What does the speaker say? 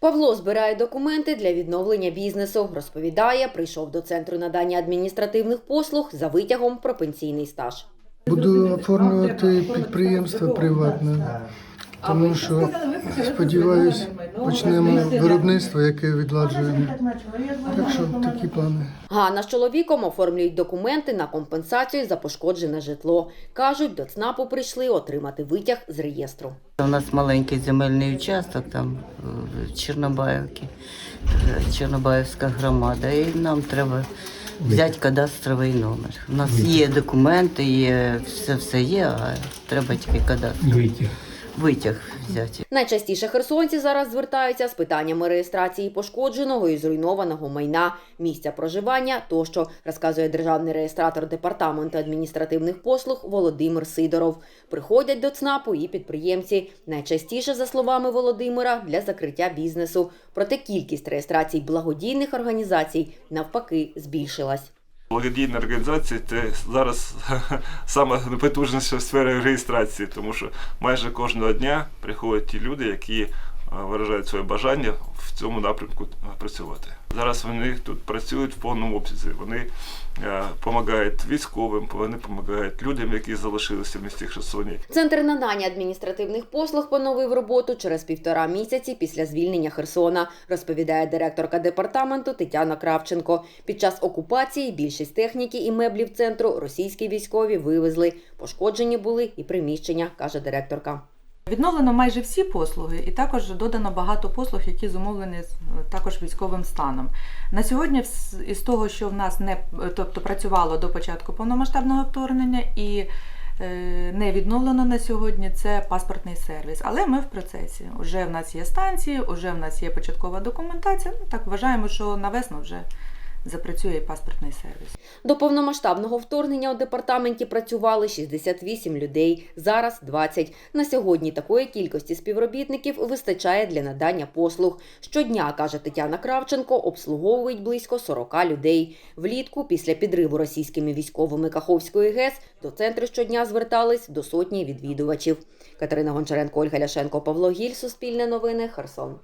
Павло збирає документи для відновлення бізнесу. Розповідає, прийшов до центру надання адміністративних послуг за витягом про пенсійний стаж. Буду оформлювати підприємство приватне, тому що сподіваюсь, почнемо виробництво, яке відладжуємо. Так що такі плани. Ганна з чоловіком оформлюють документи на компенсацію за пошкоджене житло. Кажуть, до ЦНАПу прийшли отримати витяг з реєстру. У нас маленький земельний участок там в Чорнобаївці, е, Чорнобаївська громада, і нам треба взяти кадастровий номер. У нас є документи, є все, все є, а треба тільки кадастровий витяг взяти. Найчастіше херсонці зараз звертаються з питаннями реєстрації пошкодженого і зруйнованого майна, місця проживання тощо, розказує державний реєстратор департаменту адміністративних послуг Володимир Сидоров. Приходять до ЦНАПу і підприємці. Найчастіше, за словами Володимира, для закриття бізнесу. Проте кількість реєстрацій благодійних організацій навпаки збільшилась. Благодійні організація це зараз саме найпотужніша сфера реєстрації, тому що майже кожного дня приходять ті люди, які виражають своє бажання в цьому напрямку е, працювати. Зараз вони тут працюють в повному обсязі. Вони допомагають військовим, вони допомагають людям, які залишилися в місті Херсоні. Центр надання адміністративних послуг поновив роботу через півтора місяці після звільнення Херсона, розповідає директорка департаменту Тетяна Кравченко. Під час окупації більшість техніки і меблів центру російські військові вивезли. Пошкоджені були і приміщення, каже директорка. Відновлено майже всі послуги, і також додано багато послуг, які зумовлені також військовим станом. На сьогодні, із того, що в нас не тобто працювало до початку повномасштабного вторгнення і е, не відновлено на сьогодні, це паспортний сервіс. Але ми в процесі. Уже в нас є станції, уже в нас є початкова документація. Ну так вважаємо, що на весну вже запрацює паспортний сервіс. До повномасштабного вторгнення у департаменті працювали 68 людей, зараз 20. На сьогодні такої кількості співробітників вистачає для надання послуг. Щодня, каже Тетяна Кравченко, обслуговують близько 40 людей. Влітку, після підриву російськими військовими Каховської ГЕС, до центру щодня звертались до сотні відвідувачів. Катерина Гончаренко, Ольга Ляшенко, Павло Гіль, Суспільне новини, Херсон.